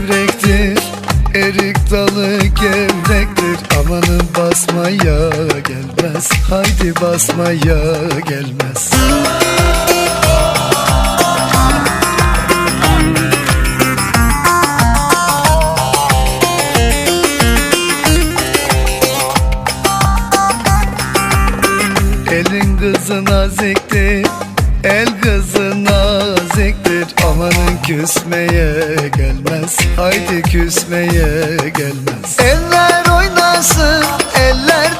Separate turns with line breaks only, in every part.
Gevrektir Erik dalı gevrektir. Amanın basmaya gelmez Haydi basmaya gelmez. Elin kızı naziktir El kızı naziktir Amanın küsmeye gelmez. Haydi küsmeye gelmez. Eller oynasın Eller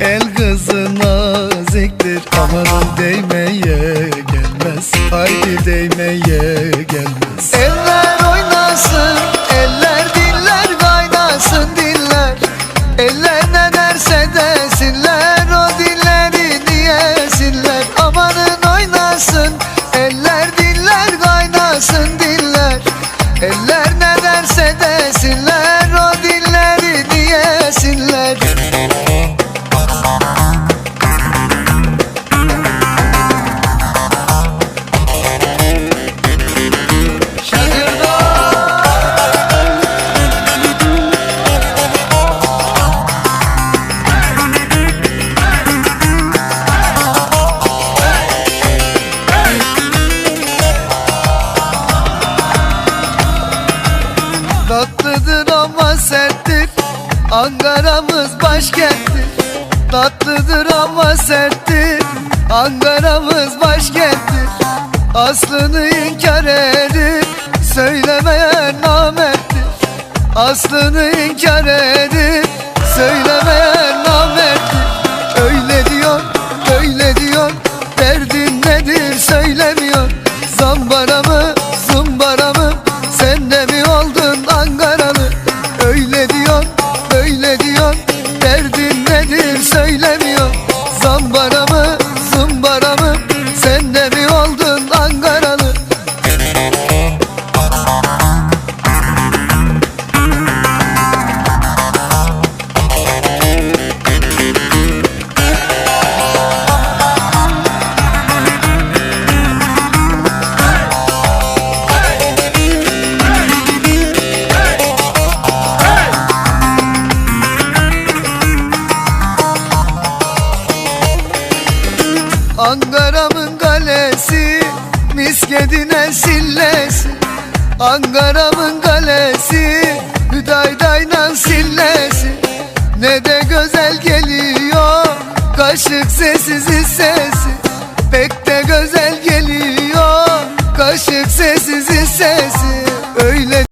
El kızı naziktir Amanın değmeye gelmez. Haydi değmeye gelmez. Eller Ankara'mız başkenttir Tatlıdır ama serttir. Ankara'mız başkenttir Aslını inkar edip Söylemeyen namerttir. Aslını inkar edip Söylemeyen namerttir. Öyle diyor, böyle diyor. Derdin nedir söylemiyor. Zambara mı, Ankara'mın kalesi Miskedine sillesi. Ankara'mın kalesi Hüdaydayla sillesi. Ne de güzel geliyor Kaşık sessiz sesi. Pek de güzel geliyor Kaşık sessiz sesi. Öyle